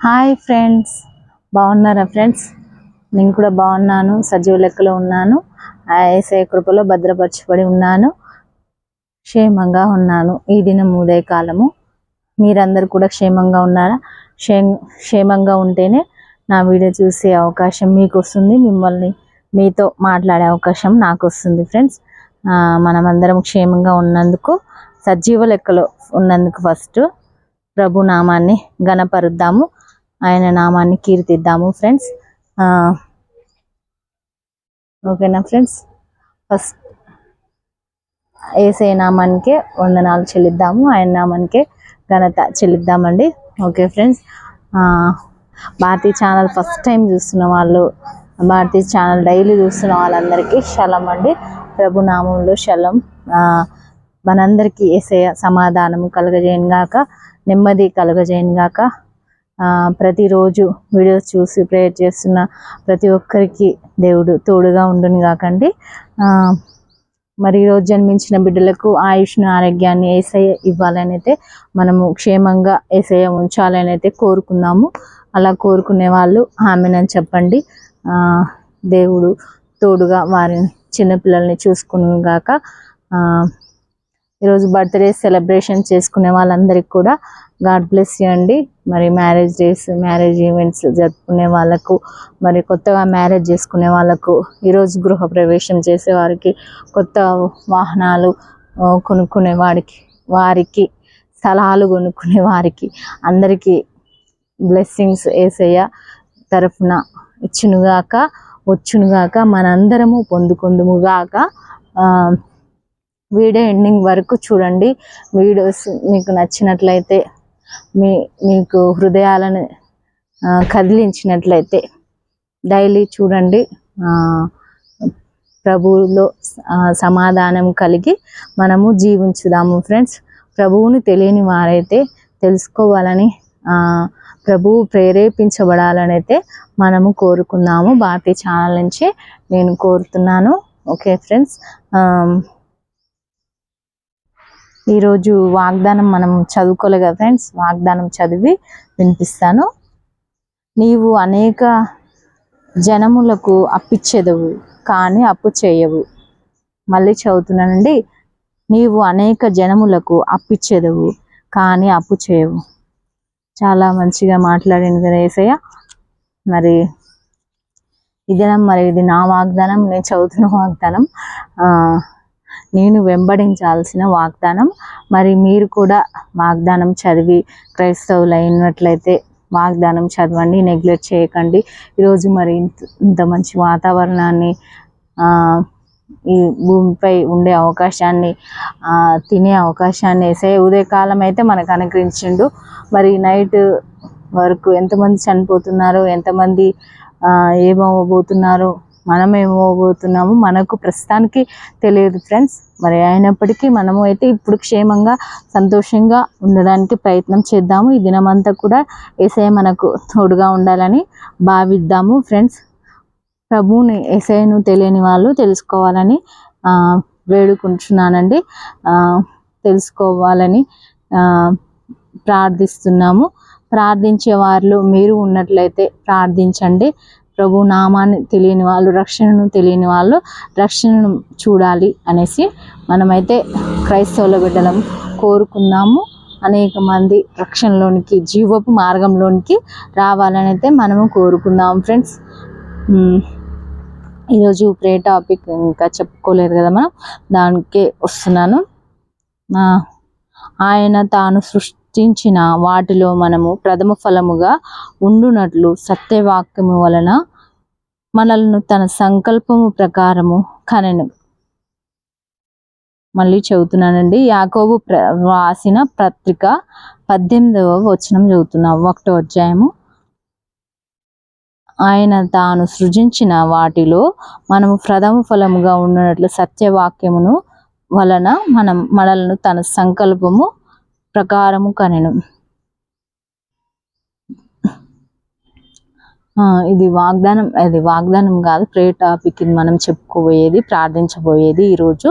Hi friends. బాగున్నారా friends? నేను కూడా బాగున్నాను. సజీవ లెక్కలో ఉన్నాను. ఆ కృపలో భద్రపరచబడి ఉన్నాను. క్షేమంగా ఉన్నాను. ఈ దినం ఉదయ కాలము మీరందరూ కూడా క్షేమంగా ఉన్నారా? క్షే క్షేమంగా ఉంటేనే నా వీడియో చూసే అవకాశం మీకు వస్తుంది మిమ్మల్ని మీతో మాట్లాడే అవకాశం నాకు వస్తుంది ఫ్రెండ్స్ మనమందరం క్షేమంగా ఉన్నందుకు సజీవ లెక్కలో ఉన్నందుకు ఫస్ట్ ప్రభు నామాన్ని గణపరుద్దాము ఆయన నామాన్ని కీర్తిద్దాము ఫ్రెండ్స్ ఓకేనా ఫ్రెండ్స్ ఫస్ట్ ఏసే నామానికే వందనాలు చెల్లిద్దాము ఆయన నామానికే ఘనత చెల్లిద్దామండి. Okay friends Bharathi channel first time చూస్తున్న వాళ్ళు భారతీ ఛానల్ డైలీ చూస్తున్న వాళ్ళందరికీ శలం అండి. ప్రభు నామంలో శలం. ఆ, మనందరికీ ఏసే సమాధానము కలగజేయను గాక నెమ్మది కలగజేయను గాక ప్రతిరోజు వీడియోస్ చూసి ప్రేయర్ చేస్తున్న ప్రతి ఒక్కరికి దేవుడు తోడుగా ఉండును కాకండి మరి ఈరోజు జన్మించిన బిడ్డలకు ఆయుష్ను ఆరోగ్యాన్ని ఏసయ్య ఇవ్వాలని అయితే మనము క్షేమంగా ఏసయ్య ఉంచాలని అయితే అలా కోరుకునే వాళ్ళు ఆమెనని చెప్పండి. దేవుడు తోడుగా వారిని చిన్నపిల్లల్ని చూసుకుని గాక ఈరోజు బర్త్డే సెలబ్రేషన్ చేసుకునే వాళ్ళందరికీ కూడా గాడ్ బ్లెస్ చేయండి మరి మ్యారేజ్ డేస్ మ్యారేజ్ ఈవెంట్స్ జరుపుకునే వాళ్ళకు మరి కొత్తగా మ్యారేజ్ చేసుకునే వాళ్ళకు ఈరోజు గృహ ప్రవేశం చేసే వారికి కొత్త వాహనాలు కొనుక్కునే వాడికి వారికి స్థలాలు కొనుక్కునే వారికి అందరికీ బ్లెస్సింగ్స్ ఏసయ్య తరఫున ఇచ్చునుగాక వచ్చునుగాక మనందరము పొందుకుందుముగాక వీడియో ఎండింగ్ వరకు చూడండి. వీడియోస్ మీకు నచ్చినట్లయితే మీ మీకు హృదయాలను కదిలించినట్లయితే డైలీ చూడండి. ప్రభువులో సమాధానం కలిగి మనము జీవించుదాము ఫ్రెండ్స్. ప్రభువుని తెలియని వారైతే తెలుసుకోవాలని ప్రభువు ప్రేరేపించబడాలని అయితే మనము కోరుకుందాము భారతీయ ఛానల్ నుంచి నేను కోరుతున్నాను. Okay friends. ఈరోజు వాగ్దానం మనం చదువుకోలే కదా ఫ్రెండ్స్ వాగ్దానం చదివి వినిపిస్తాను. నీవు అనేక జనములకు అప్పిచ్చేదవు కానీ అప్పు చేయవు. మళ్ళీ చదువుతున్నానండి. నీవు అనేక జనములకు అప్పిచ్చేదవు కానీ అప్పు చేయవు. చాలా మంచిగా మాట్లాడింది కదా ఏసయ్య. మరి ఇది మరి ఇది నా వాగ్దానం నేను చదువుతున్న వాగ్దానం. ఆ, నేను వెంబడించాల్సిన వాగ్దానం. మరి మీరు కూడా వాగ్దానం చదివి క్రైస్తవులు అయినట్లయితే వాగ్దానం చదవండి నెగ్లెక్ట్ చేయకండి. ఈరోజు మరి ఇంత ఇంత మంచి వాతావరణాన్ని ఈ భూమిపై ఉండే అవకాశాన్ని తినే అవకాశాన్ని వేసే ఉదయకాలం అయితే మనకు అనుగ్రహించిండు. మరి నైట్ వరకు ఎంతమంది చనిపోతున్నారు ఎంతమంది ఆ, మనం ఏమవ్వబోతున్నాము మనకు ప్రస్తుతానికి తెలియదు ఫ్రెండ్స్. మరి అయినప్పటికీ మనము అయితే ఇప్పుడు క్షేమంగా సంతోషంగా ఉండడానికి ప్రయత్నం చేద్దాము. ఈ దినమంతా కూడా ఏసఐ మనకు తోడుగా ఉండాలని భావిద్దాము ఫ్రెండ్స్. ప్రభువుని ఏసఐను తెలియని వాళ్ళు తెలుసుకోవాలని వేడుకుంటున్నానండి. తెలుసుకోవాలని ప్రార్థిస్తున్నాము. ప్రార్థించే వారిలో మీరు ఉన్నట్లయితే ప్రార్థించండి. ప్రభు నామాన్ని తెలియని వాళ్ళు రక్షణను తెలియని వాళ్ళు రక్షణను చూడాలి అనేసి మనమైతే క్రైస్తవుల బిడ్డలం కోరుకుందాము. అనేక మంది రక్షణలోనికి జీవపు మార్గంలోనికి రావాలని అయితే మనము కోరుకుందాం ఫ్రెండ్స్. ఈరోజు ప్రే టాపిక్ ఇంకా చెప్పుకోలేదు కదా మనం? దానికే వస్తున్నాను. ఆయన తాను సృష్టించిన వాటిలో మనము ప్రథమ ఫలముగా ఉండునట్లు సత్యవాక్యము వలన మనల్ని తన సంకల్పము ప్రకారము కనెను. మళ్ళీ చదువుతున్నానండి. యాకోబు ప్ర రాసిన పత్రిక పద్దెనిమిదవ వచనం చదువుతున్నాం ఒకటో అధ్యాయము. ఆయన తాను సృజించిన వాటిలో మనము ప్రథమ ఫలముగా ఉన్నట్లు సత్యవాక్యమును వలన మనం మనలను తన సంకల్పము ప్రకారము కనెను. ఇది వాగ్దానం అది వాగ్దానం కాదు ప్రే టాపిక్ ఇది మనం చెప్పుకోబోయేది ప్రార్థించబోయేది ఈరోజు.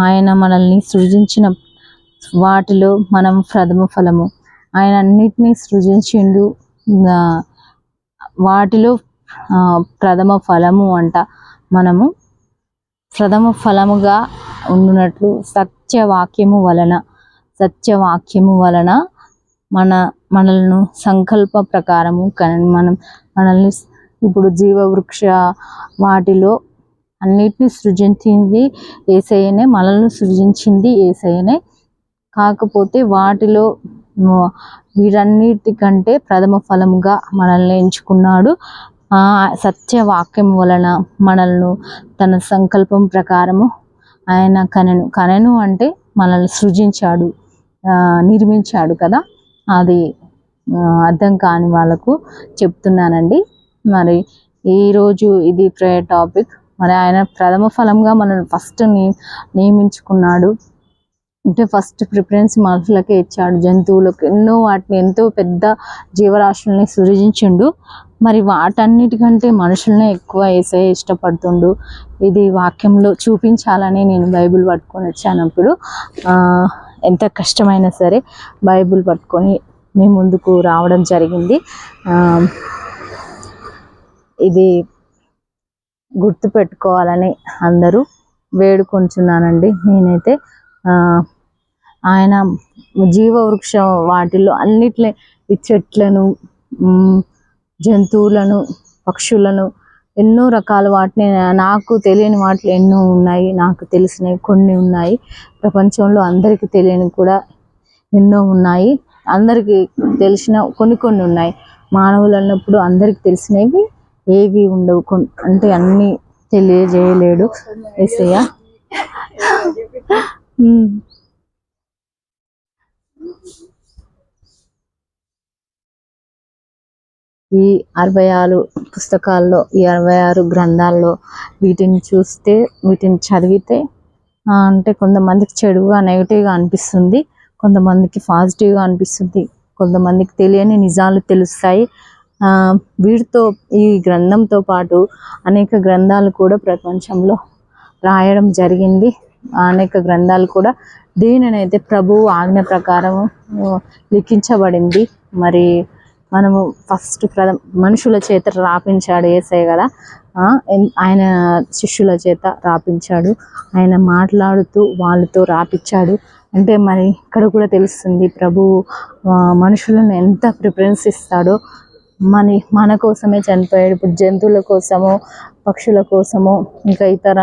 ఆయన మనల్ని సృజించిన వాటిలో మనం ప్రథమ ఫలము. ఆయన అన్నిటినీ సృజించిండు వాటిలో ప్రథమ ఫలము అంట మనము. ప్రథమ ఫలముగా ఉండునట్లు సత్యవాక్యము వలన సత్యవాక్యము వలన మన మనలను సంకల్ప ప్రకారము కన- మనం మనల్ని ఇప్పుడు జీవవృక్ష వాటిలో అన్నిటిని సృజించింది ఏసయ్యనే మనల్ని సృజించింది ఏసయ్యనే కాకపోతే వాటిలో వీటన్నిటికంటే ప్రథమ ఫలముగా మనల్ని ఎంచుకున్నాడు. ఆ సత్యవాక్యం వలన మనల్ని తన సంకల్పం ప్రకారము ఆయన కనెను కనెను అంటే మనల్ని సృజించాడు నిర్మించాడు కదా. అది అర్థం కాని వాళ్ళకు చెప్తున్నానండి. మరి ఈరోజు ఇది ప్రేయర్ టాపిక్ మరి ఆయన ప్రథమ ఫలంగా మనల్ని ఫస్ట్ నియమించుకున్నాడు. అంటే ఫస్ట్ ప్రిఫరెన్స్ మనుషులకే ఇచ్చాడు. జంతువులకు ఎన్నో వాటిని ఎంతో పెద్ద జీవరాశుల్ని సృజించిండు. మరి వాటన్నిటికంటే మనుషులనే ఎక్కువ వేసే ఇష్టపడుతుండు. ఇది వాక్యంలో చూపించాలని నేను బైబిల్ పట్టుకొని వచ్చానప్పుడు. ఎంత కష్టమైనా సరే బైబిల్ పట్టుకొని మీ ముందుకు రావడం జరిగింది. ఇది గుర్తు పెట్టుకోవాలని అందరూ వేడుకొంచున్నానండి. నేనైతే ఆయన జీవవృక్ష వాటిల్లో అన్నిట్లే ఈ చెట్లను జంతువులను పక్షులను ఎన్నో రకాల వాటిని నాకు తెలియని వాటిలో ఎన్నో ఉన్నాయి నాకు తెలిసినవి కొన్ని ఉన్నాయి. ప్రపంచంలో అందరికీ తెలియని కూడా ఎన్నో ఉన్నాయి. అందరికీ తెలిసిన కొన్ని కొన్ని ఉన్నాయి. మానవులు అన్నప్పుడు అందరికీ తెలిసినవి ఏవి ఉండవు. అంటే అన్నీ తెలియజేయలేడు ఏసయ్య. ఈ అరవై ఆరు పుస్తకాల్లో ఈ అరవై ఆరు గ్రంథాల్లో వీటిని చూస్తే వీటిని చదివితే అంటే కొంతమందికి చెడుగా నెగిటివ్గా అనిపిస్తుంది. కొంతమందికి పాజిటివ్గా అనిపిస్తుంది కొంతమందికి తెలియని నిజాలు తెలుస్తాయి. ఆ, వీటితో ఈ గ్రంథంతో పాటు అనేక గ్రంథాలు కూడా ప్రపంచంలో రాయడం జరిగింది. అనేక గ్రంథాలు కూడా దీనినైతే ప్రభు ఆజ్ఞ ప్రకారం లిఖించబడింది మరి మనము ఫస్ట్ ప్రథ మనుషుల చేత రాపించాడు ఏసయ్య కదా ఆయన శిష్యుల చేత రాపించాడు. ఆయన మాట్లాడుతూ వాళ్ళతో రాపించాడు. అంటే మరి ఇక్కడ కూడా తెలుస్తుంది ప్రభు ఆ, మనుషులను ఎంత ప్రిఫరెన్స్ ఇస్తాడో. మన మన కోసమే చనిపోయాడు. ఇప్పుడు జంతువుల కోసము పక్షుల కోసము ఇంకా ఇతర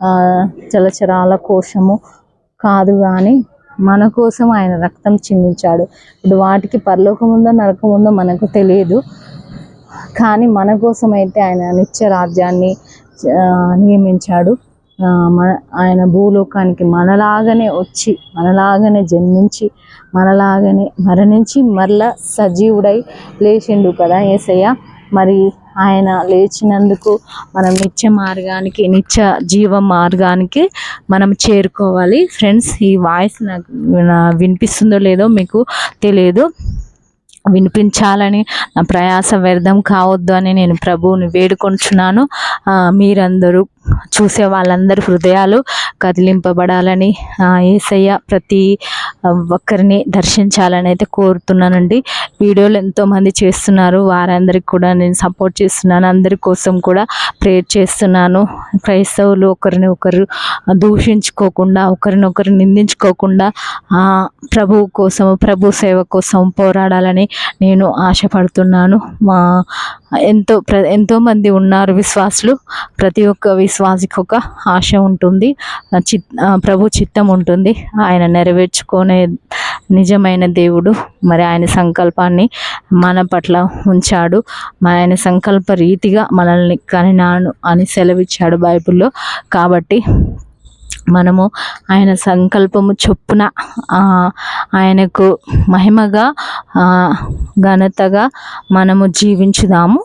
ఆ, జలచరాల కోసము కాదు కానీ మన కోసం ఆయన రక్తం చిందించాడు. ఇప్పుడు వాటికి పరలోకం ఉందో నరకం ఉందో మనకు తెలియదు. కానీ మన కోసం అయితే ఆయన నిత్య రాజ్యాన్ని నియమించాడు. ఆయన భూలోకానికి మనలాగానే వచ్చి మనలాగానే జన్మించి మనలాగానే మరణించి మరలా సజీవుడై లేచిండు కదా ఏసయ్య. మరి ఆయన లేచినందుకు మనం నిత్య మార్గానికి నిత్య జీవ మార్గానికి మనం చేరుకోవాలి. ఫ్రెండ్స్ ఈ వాయిస్ నాకు వినిపిస్తుందో లేదో మీకు తెలియదు వినిపించాలని నా ప్రయాస వ్యర్థం కావద్దు అని నేను ప్రభువుని వేడుకొంటున్నాను. మీరందరూ చూసే వాళ్ళందరి హృదయాలు కదిలింపబడాలని ఏసయ్య ప్రతి ఒక్కరిని దర్శించాలని అయితే కోరుతున్నానండి. వీడియోలు ఎంతోమంది చేస్తున్నారు. వారందరికి కూడా నేను సపోర్ట్ చేస్తున్నాను. అందరి కోసం కూడా ప్రేర్ చేస్తున్నాను. క్రైస్తవులు ఒకరిని ఒకరు దూషించుకోకుండా ఒకరినొకరు నిందించుకోకుండా ప్రభు ప్రభువు కోసం ప్రభు సేవ కోసం పోరాడాలని నేను ఆశపడుతున్నాను. మా ఎంతో ప్ర ఎంతోమంది ఉన్నారు విశ్వాసులు. ప్రతి ఒక్క విశ్వాసికి ఒక ఆశ ఉంటుంది. చిత్ ప్రభు చిత్తం ఉంటుంది. ఆయన నెరవేర్చుకునే నిజమైన దేవుడు మరి ఆయన సంకల్పాన్ని మన పట్ల ఉంచాడు. ఆయన సంకల్ప రీతిగా మనల్ని కనినాను అని సెలవిచ్చాడు బైబిల్లో. కాబట్టి మనము ఆయన సంకల్పము చొప్పున ఆయనకు మహిమగా ఘనతగా మనము జీవించుదాము.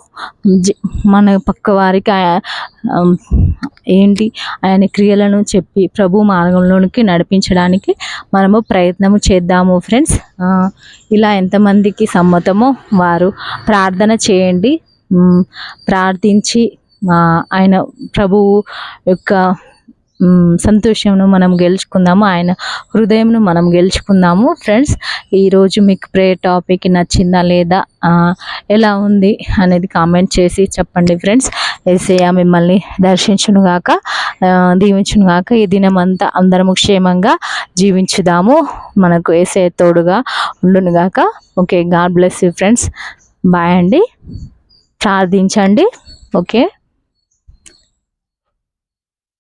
జీ- మన పక్క వారికి ఆయ- ఏంటి ఆయన క్రియలను చెప్పి ప్రభు మార్గంలోనికి నడిపించడానికి మనము ప్రయత్నము చేద్దాము ఫ్రెండ్స్. ఇలా ఎంతమందికి సమ్మతమో వారు ప్రార్థన చేయండి. ప్రార్థించి ఆయన ప్రభువు యొక్క సంతోషంను మనం గెలుచుకుందాము. ఆయన హృదయంను మనం గెలుచుకుందాము. ఫ్రెండ్స్ ఈరోజు మీకు ప్రే టాపిక్ నచ్చిందా లేదా ఎలా ఉంది అనేది కామెంట్ చేసి చెప్పండి ఫ్రెండ్స్. ఏసయ్య మిమ్మల్ని దర్శించునుగాక దీవించునుగాక ఈ దినం అంతా అందరము క్షేమంగా జీవించుదాము. మనకు ఏసే తోడుగా ఉండునుగాక okay God bless you friends. Bye అండి. ప్రార్థించండి. ఓకే.